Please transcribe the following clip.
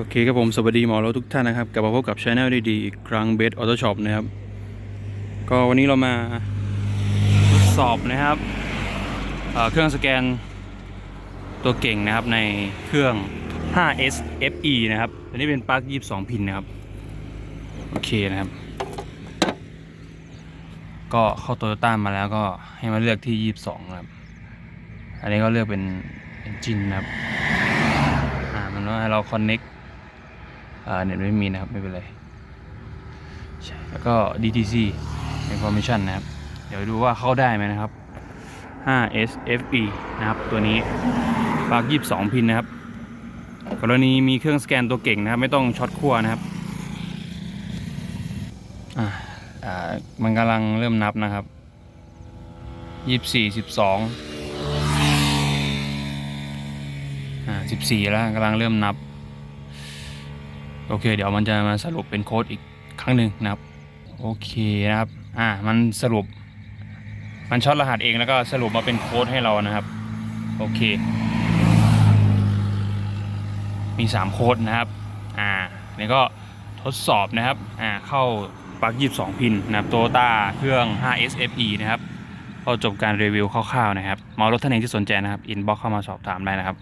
โอเคครับผมสวัสดีหมอเราทุกท่านนะครับกลับมาพบกับช anel ดีๆอีกครั้งเบสออโต้ช็อปนะครับ ก็วันนี้เรามาทดสอบนะครับเเครื่องสแกนตัวเก่งนะครับในเครื่อง 5S FE นะครับตัวนี้เป็นปลั๊ก22 พินนะครับ โอเคนะครับ ก็เข้าโตโยต้ามาแล้วก็ให้มาเลือกที่ 22นะครับ อันนี้ก็เลือกเป็น engine นะครับอ่ามันว่าให้เรา connect อ่าเน็ต เน็ตไม่มีนะครับ ไม่เป็นไรใช่แล้วก็ DTC information นะครับ เดี๋ยวดูว่าเข้าได้ไหมนะครับ 5S FE นะครับ ตัวนี้ปลั๊ก22 พินนะครับ กรณีมีเครื่องสแกนตัวเก่งนะครับ ไม่ต้องช็อตขั้วนะครับมันกำลังเริ่มนับนะครับ 24 12อ่าสิบสี่แล้วกำลังเริ่มนับ โอเค เดี๋ยวมันจะมาสรุปเป็นโค้ดอีกครั้งหนึ่งนะครับ โอเคนะครับ อ่า มันสรุป มันช็อตรหัสเองแล้วก็สรุปมาเป็นโค้ดให้เรานะครับ โอเค มี 3 โค้ดนะครับ อ่านี่ก็ทดสอบนะครับ อ่า เข้าปลั๊ก22 พินนะครับโตต้าเครื่อง 5S FE นะครับก็จบการรีวิวคร่าวๆนะครับเมารถท่านเองที่สนใจนะครับ อินบ็อกเข้ามาสอบถามได้นะครับ